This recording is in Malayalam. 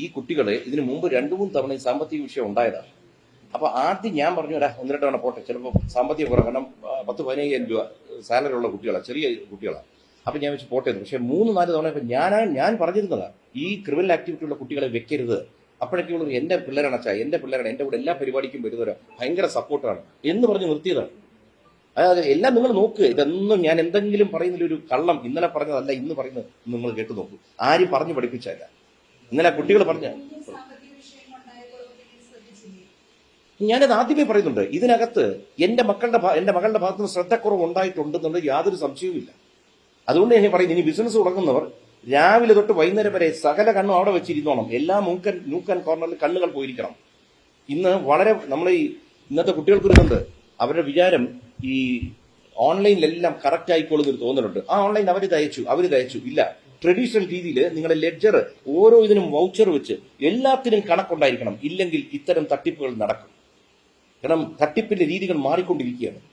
ഈ കുട്ടികളെ ഇതിനു മുമ്പ് രണ്ടു മൂന്ന് തവണ ഈ സാമ്പത്തിക വിഷയം ഉണ്ടായതാണ്. അപ്പൊ ആദ്യം ഞാൻ പറഞ്ഞു ഒരാ ഒന്ന് രണ്ട് തവണ പോട്ടെ. ചിലപ്പോൾ സാമ്പത്തിക കുറവ് കാരണം പത്ത് പതിനയ്യായിരം രൂപ സാലറി ഉള്ള കുട്ടികളാണ് ചെറിയ കുട്ടികളാണ് അപ്പൊ ഞാൻ വെച്ച് പോട്ടെ. പക്ഷെ മൂന്ന് നാല് തവണ ഇപ്പൊ ഞാൻ ഞാൻ പറഞ്ഞിരുന്നതാ ഈ ക്രിമിനൽ ആക്ടിവിറ്റി ഉള്ള കുട്ടികളെ വെക്കരുത്. അപ്പോഴൊക്കെ ഉള്ളത് എന്റെ പിള്ളേരാണ് അച്ഛാ എന്റെ പിള്ളേരാണ് എന്റെ കൂടെ എല്ലാ പരിപാടിക്കും വരുന്നവരാ ഭയങ്കര സപ്പോർട്ടാണ് എന്ന് പറഞ്ഞ് നിർത്തിയതാണ്. അതായത് എല്ലാം നിങ്ങൾ നോക്ക് ഇതൊന്നും ഞാൻ എന്തെങ്കിലും പറയുന്നതിൽ ഒരു കള്ളം ഇന്നലെ പറഞ്ഞതല്ല ഇന്ന് പറയുന്നത് നിങ്ങൾ കേട്ടു നോക്കൂ. ആരും പറഞ്ഞു പഠിപ്പിച്ചല്ല ഇന്നലെ കുട്ടികൾ പറഞ്ഞ ഞാനത് ആദ്യമേ പറയുന്നുണ്ട്. ഇതിനകത്ത് എന്റെ മക്കളുടെ എന്റെ മകളുടെ ഭാഗത്ത് നിന്ന് ശ്രദ്ധക്കുറവ് ഉണ്ടായിട്ടുണ്ടെന്നുള്ള യാതൊരു സംശയവുമില്ല. അതുകൊണ്ട് ഞാൻ പറയുന്നത് ഇനി ബിസിനസ് തുടങ്ങുന്നവർ രാവിലെ തൊട്ട് വൈകുന്നേരം വരെ സകല കണ്ണും അവിടെ വെച്ചിരുന്നോണം. എല്ലാ മൂക്കൻ മൂക്കൻ കോർണറിൽ കണ്ണുകൾ പോയിരിക്കണം. ഇന്ന് വളരെ നമ്മൾ ഈ ഇന്നത്തെ കുട്ടികൾക്ക് ഇതുണ്ട്. അവരുടെ വിചാരം ഈ ഓൺലൈനിലെല്ലാം കറക്റ്റ് ആയിക്കോളും എന്ന് തോന്നലുണ്ട്. ആ ഓൺലൈൻ അവർ തയച്ചു അവർ തയ്ച്ചു ഇല്ല. ട്രഡീഷണൽ രീതിയിൽ നിങ്ങളുടെ ലെഡ്ജർ ഓരോ ഇതിനും വൗച്ചർ വെച്ച് എല്ലാത്തിനും കണക്കുണ്ടായിരിക്കണം. ഇല്ലെങ്കിൽ ഇത്തരം തട്ടിപ്പുകൾ നടക്കും. കാരണം തട്ടിപ്പിന്റെ രീതികൾ മാറിക്കൊണ്ടിരിക്കുകയാണ്.